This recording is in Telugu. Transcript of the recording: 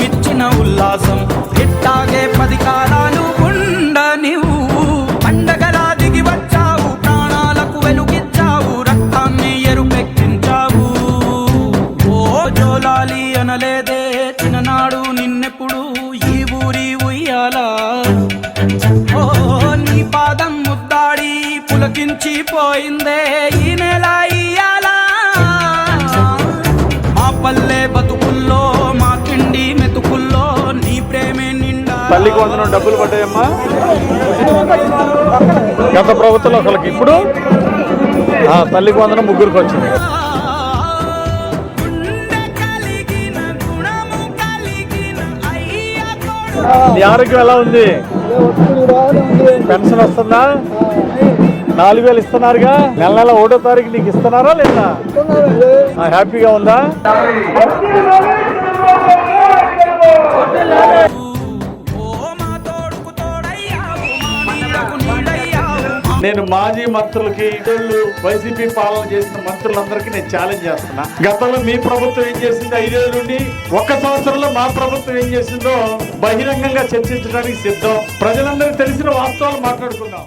మిచ్చిన ఉల్లాసం. ఎట్టాగే పది కాలాలు ఉండ నీవు పండగలా దిగి వచ్చావు ప్రాణాలకు వెలుగిచ్చావు రక్తాన్ని ఎరుపెక్కించావు. ఓ జోలాలి అనలేదే చిన్ననాడు నిన్నెప్పుడు ఈ ఊరి ఉయ్యాలా. ఓ నీ పాదం ముద్దాడి పులకించి పోయిందే ఈ నెల తల్లికి వందనం డబ్బులు పడ్డాయమ్మా. గత ప్రభుత్వం అసలుకి ఇప్పుడు? తల్లికి వందనం ముగ్గురికి వచ్చింది. నీ ఆరోగ్యం ఎలా ఉంది? పెన్షన్ వస్తుందా? నాలుగు వేలు ఇస్తున్నారుగా? నెల నెల ఒకటో తారీఖు నీకు ఇస్తున్నారా లేదా? హ్యాపీగా ఉందా? నేను మాజీ మంత్రులకి ఇదేళ్ళు వైసీపీ పాలన చేసిన మంత్రులందరికీ నేను ఛాలెంజ్ చేస్తున్నా. గతంలో మీ ప్రభుత్వం ఏం చేసింది ఐదేళ్ళ నుండి ఒక్క సంవత్సరంలో మా ప్రభుత్వం ఏం చేసిందో బహిరంగంగా చర్చించడానికి సిద్ధం. ప్రజలందరికీ తెలిసిన వాస్తవాలు మాట్లాడుకుందాం.